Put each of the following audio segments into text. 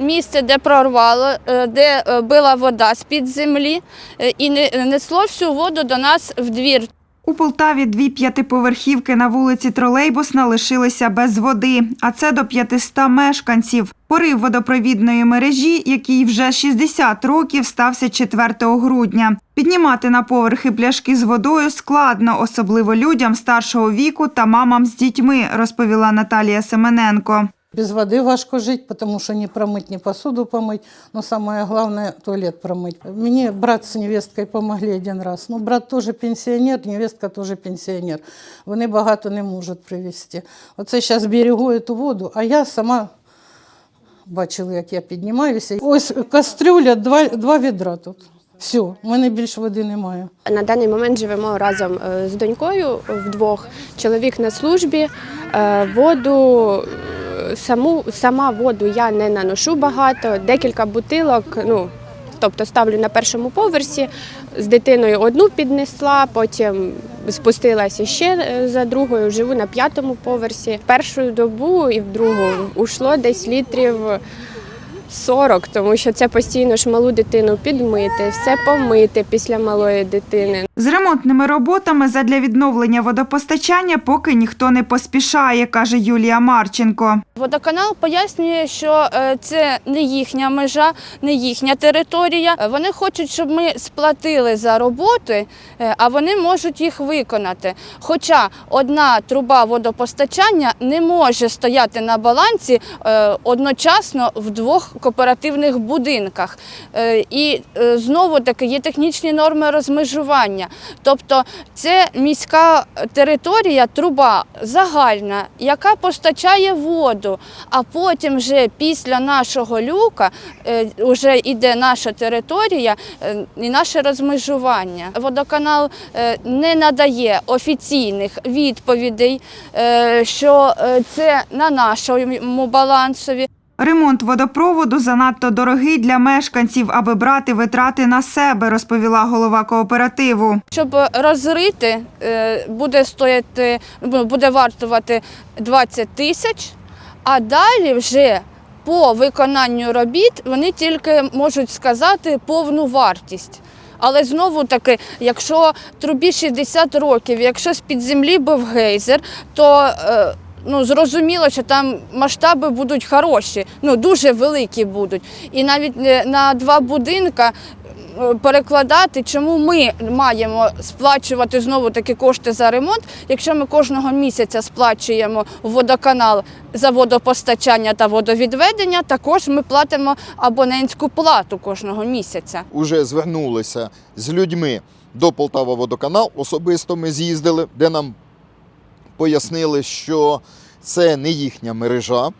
місце, де прорвало, е, де е, била вода з-під землі, е, і не- несло всю воду до нас в двір. У Полтаві дві п'ятиповерхівки на вулиці Тролейбусна лишилися без води, а це до 500 мешканців. Порив водопровідної мережі, який вже 60 років, стався 4 грудня. Піднімати на поверхи пляшки з водою складно, особливо людям старшого віку та мамам з дітьми, розповіла Наталія Семененко. Без воды важко жить, потому что не промыть, не посуду помыть, но самое главное – туалет промыть. Мне брат с невесткой помогли один раз. Ну, брат тоже пенсіонер, невестка тоже пенсіонер. Вони багато не можуть привезти. Оце зараз берегу цю воду, а я сама бачила, як я піднімаюся. Ось кастрюля, два, два відра тут. Все, в мене більше води немає. На даний момент живемо разом е, з донькою вдвох. Чоловік на службі. Е, Воду е, саму сама воду я не наношу багато. Декілька бутилок. Ну тобто ставлю на першому поверсі. З дитиною одну піднесла, потім спустилася ще е, за другою. Живу на п'ятому поверсі. В першу добу і в другу ушло десь літрів. 40, тому що це постійно ж малу дитину підмити, все помити після малої дитини. З ремонтними роботами задля відновлення водопостачання поки ніхто не поспішає, каже Юлія Марченко. Водоканал пояснює, що е, це не їхня межа, не їхня територія. Вони хочуть, щоб ми сплатили за роботи, е, а вони можуть їх виконати. Хоча одна труба водопостачання не може стояти на балансі е, одночасно в двох кооперативних будинках. І знову таки є технічні норми розмежування. Тобто це міська територія, труба загальна, яка постачає воду. А потім вже після нашого люка е, вже йде наша територія е, і наше розмежування. Водоканал е, не надає офіційних відповідей, е, що е, це на нашому балансові. Ремонт водопроводу занадто дорогий для мешканців, аби брати витрати на себе, розповіла голова кооперативу. Щоб розрити, е, буде стояти, ну, буде вартувати 20 тисяч, а далі вже по виконанню робіт вони тільки можуть сказати повну вартість. Але знову таки, якщо трубі 60 років, якщо з-під землі був гейзер, то е, ну, зрозуміло, що там масштаби будуть хороші, ну дуже великі будуть. І навіть е, на два будинка е, перекладати, чому ми маємо сплачувати знову таки кошти за ремонт, якщо ми кожного місяця сплачуємо водоканал за водопостачання та водовідведення, також ми платимо абонентську плату кожного місяця. Уже звернулися з людьми до Полтава водоканал. Особисто ми з'їздили, де нам пояснили, що це не їхня мережа.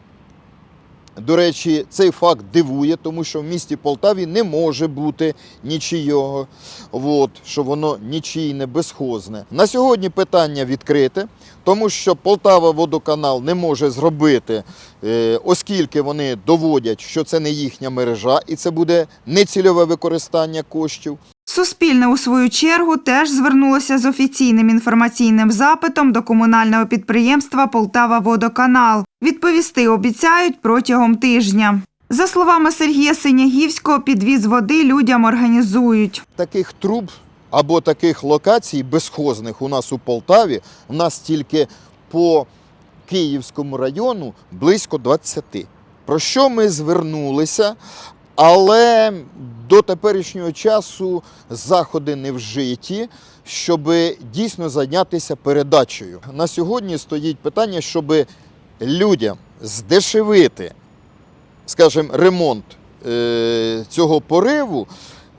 До речі, цей факт дивує, тому що в місті Полтаві не може бути нічийого, от, що воно нічийне, безхозне. На сьогодні питання відкрите, тому що Полтава водоканал не може зробити, е, оскільки вони доводять, що це не їхня мережа, і це буде нецільове використання коштів. Суспільне у свою чергу теж звернулося з офіційним інформаційним запитом до комунального підприємства Полтава Водоканал. Відповісти обіцяють протягом тижня. За словами Сергія Синягівського, підвіз води людям організують. таких труб або таких локацій безхозних у нас у Полтаві, у нас тільки по Київському району близько 20. Про що ми звернулися, але до теперішнього часу заходи не вжиті, щоб дійсно зайнятися передачею. На сьогодні стоїть питання, щоб людям здешевити, скажімо, ремонт е, цього пориву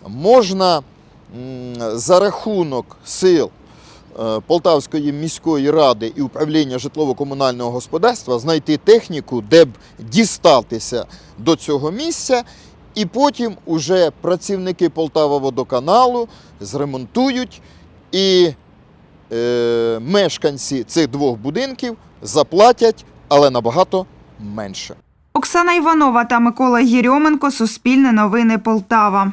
можна за рахунок сил е, Полтавської міської ради і управління житлово-комунального господарства знайти техніку, де б дістатися до цього місця, і потім уже працівники Полтава водоканалу зремонтують і е, мешканці цих двох будинків заплатять, але набагато менше. Оксана Іванова та Микола Єрьоменко. Суспільне новини Полтава.